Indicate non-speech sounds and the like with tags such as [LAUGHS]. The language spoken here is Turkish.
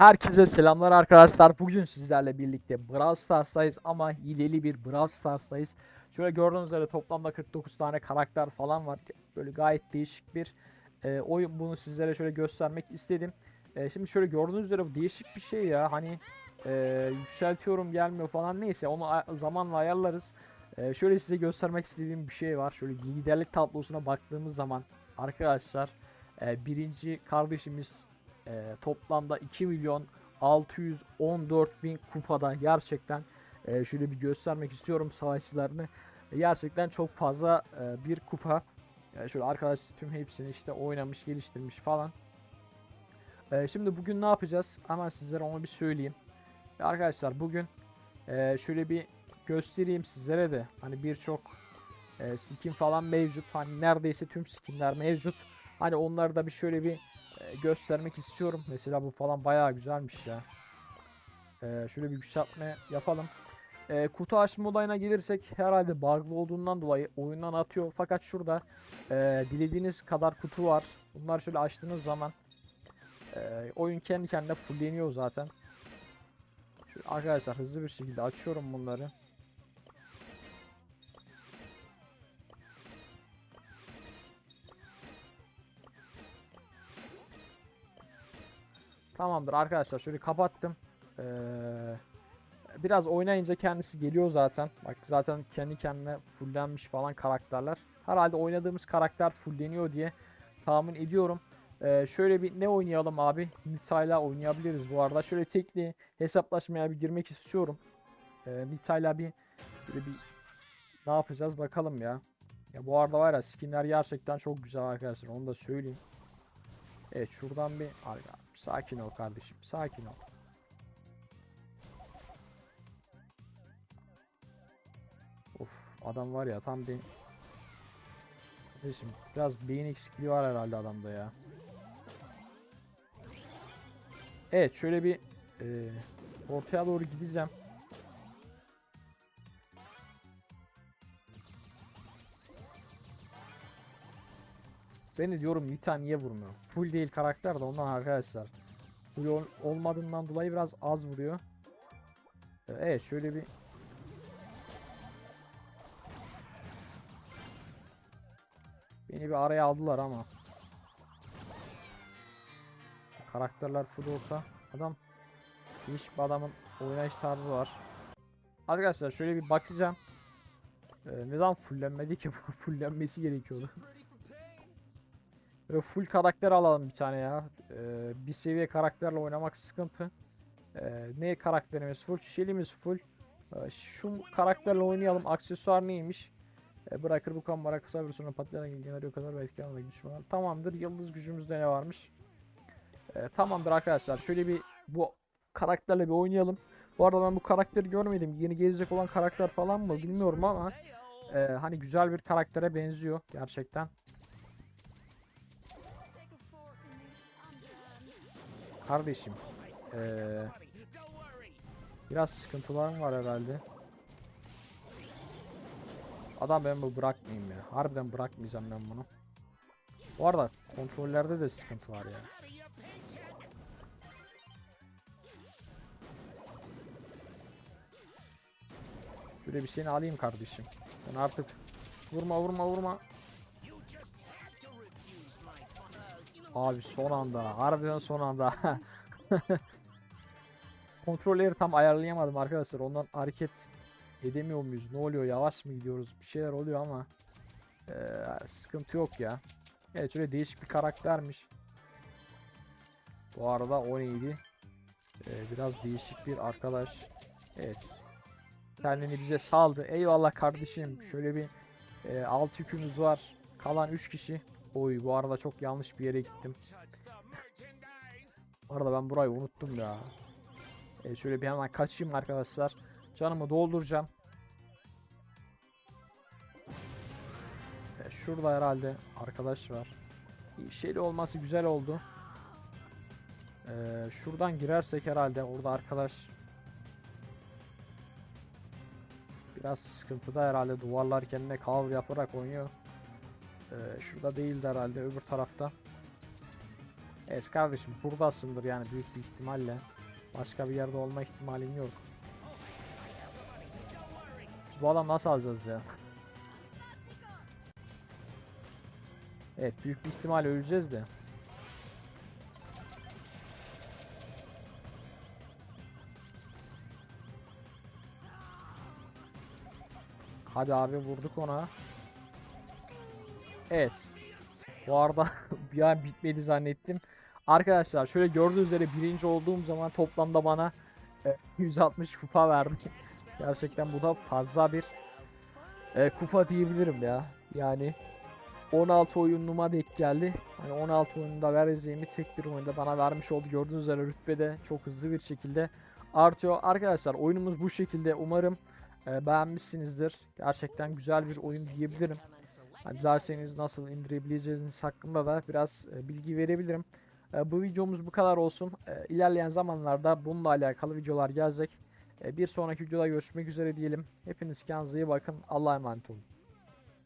Herkese selamlar arkadaşlar. Bugün sizlerle birlikte Brawl Stars'tayız ama hileli bir Brawl Stars'tayız. Şöyle gördüğünüz üzere toplamda 49 tane karakter falan var. Böyle gayet değişik bir e, oyun. Bunu sizlere şöyle göstermek istedim. E, şimdi şöyle gördüğünüz üzere bu değişik bir şey ya. Hani e, yükseltiyorum gelmiyor falan neyse onu zamanla ayarlarız. E, şöyle size göstermek istediğim bir şey var. Şöyle liderlik tablosuna baktığımız zaman arkadaşlar e, birinci kardeşimiz e, toplamda 2 milyon 614 bin kupada gerçekten e, şöyle bir göstermek istiyorum savaşçılarını. Gerçekten çok fazla e, bir kupa. E, şöyle arkadaş tüm hepsini işte oynamış, geliştirmiş falan. E, şimdi bugün ne yapacağız? Hemen sizlere onu bir söyleyeyim. E, arkadaşlar bugün e, şöyle bir göstereyim sizlere de. Hani birçok e, skin falan mevcut. Hani neredeyse tüm skinler mevcut. Hani onları da bir şöyle bir göstermek istiyorum. Mesela bu falan bayağı güzelmiş ya. E, şöyle bir yükseltme yapalım. E, kutu açma olayına gelirsek herhalde bug'lı olduğundan dolayı oyundan atıyor. Fakat şurada e, dilediğiniz kadar kutu var. Bunları şöyle açtığınız zaman e, oyun kendi kendine fullleniyor zaten. Şöyle arkadaşlar hızlı bir şekilde açıyorum bunları. Tamamdır arkadaşlar şöyle kapattım. Ee, biraz oynayınca kendisi geliyor zaten. Bak zaten kendi kendine fullenmiş falan karakterler. Herhalde oynadığımız karakter fulleniyor diye tahmin ediyorum. Ee, şöyle bir ne oynayalım abi? Nita'yla oynayabiliriz bu arada. Şöyle tekli hesaplaşmaya bir girmek istiyorum. Ee, Nita'yla bir böyle bir ne yapacağız bakalım ya. Ya bu arada var ya skinler gerçekten çok güzel arkadaşlar onu da söyleyeyim. Evet şuradan bir sakin ol kardeşim sakin ol. Of adam var ya tam bir Kardeşim biraz beyin eksikliği var herhalde adamda ya. Evet şöyle bir e, ortaya doğru gideceğim. Ben de diyorum Nita niye vurmuyor? Full değil karakter de ondan arkadaşlar. Full ol- olmadığından dolayı biraz az vuruyor. Ee, Evet şöyle bir Beni bir araya aldılar ama. Karakterler full olsa adam değişik bir adamın oynayış tarzı var. Arkadaşlar şöyle bir bakacağım. Ee, neden fullenmedi ki? [LAUGHS] Fullenmesi gerekiyordu. Böyle full karakter alalım bir tane ya. Ee, bir seviye karakterle oynamak sıkıntı. Ee, ne karakterimiz full? Shelly'miz full. Ee, şu karakterle oynayalım. Aksesuar neymiş? Ee, bırakır bu kamera kısa bir sonra patlayan o kadar ve etki almak. Tamamdır. Yıldız gücümüzde ne varmış? Ee, tamamdır arkadaşlar. Şöyle bir bu karakterle bir oynayalım. Bu arada ben bu karakteri görmedim. Yeni gelecek olan karakter falan mı bilmiyorum ama e, hani güzel bir karaktere benziyor gerçekten. Kardeşim. eee, biraz sıkıntılarım var herhalde. Adam ben bu bırakmayayım ya. Harbiden bırakmayacağım ben bunu. Bu arada kontrollerde de sıkıntı var ya. Şöyle bir seni alayım kardeşim. Ben artık vurma vurma vurma. Abi son anda. Harbiden son anda. [LAUGHS] Kontrolleri tam ayarlayamadım arkadaşlar. Ondan hareket edemiyor muyuz? Ne oluyor? Yavaş mı gidiyoruz? Bir şeyler oluyor ama eee, sıkıntı yok ya. Evet şöyle değişik bir karaktermiş. Bu arada o neydi? Eee, biraz değişik bir arkadaş. Evet. Kendini bize saldı. Eyvallah kardeşim. Şöyle bir eee alt yükümüz var. Kalan 3 kişi. Oy bu arada çok yanlış bir yere gittim. Arada ben burayı unuttum ya. Evet, şöyle bir hemen kaçayım arkadaşlar. Canımı dolduracağım. Evet, şurada herhalde arkadaş var. Şeyli olması güzel oldu. Ee, şuradan girersek herhalde orada arkadaş biraz sıkıntıda herhalde duvarlar kendine cover yaparak oynuyor. Ee, şurada değildi herhalde öbür tarafta. Evet kardeşim buradasındır yani büyük bir ihtimalle. Başka bir yerde olma ihtimalin yok. Bu adam nasıl alacağız ya? Evet büyük bir ihtimal öleceğiz de. Hadi abi vurduk ona. Evet. Bu arada [LAUGHS] bir an bitmedi zannettim. Arkadaşlar şöyle gördüğünüz üzere birinci olduğum zaman toplamda bana e, 160 kupa verdi. [LAUGHS] Gerçekten bu da fazla bir e, kupa diyebilirim ya. Yani 16 oyunuma denk geldi. Hani 16 oyunda vereceğimi tek bir oyunda bana vermiş oldu. Gördüğünüz üzere rütbede çok hızlı bir şekilde artıyor. Arkadaşlar oyunumuz bu şekilde. Umarım e, beğenmişsinizdir. Gerçekten güzel bir oyun diyebilirim. Hani dilerseniz nasıl indirebileceğiniz hakkında da biraz e, bilgi verebilirim. E, bu videomuz bu kadar olsun. E, ilerleyen zamanlarda bununla alakalı videolar gelecek. Bir sonraki videoda görüşmek üzere diyelim. Hepiniz kendinize iyi bakın. Allah'a emanet olun.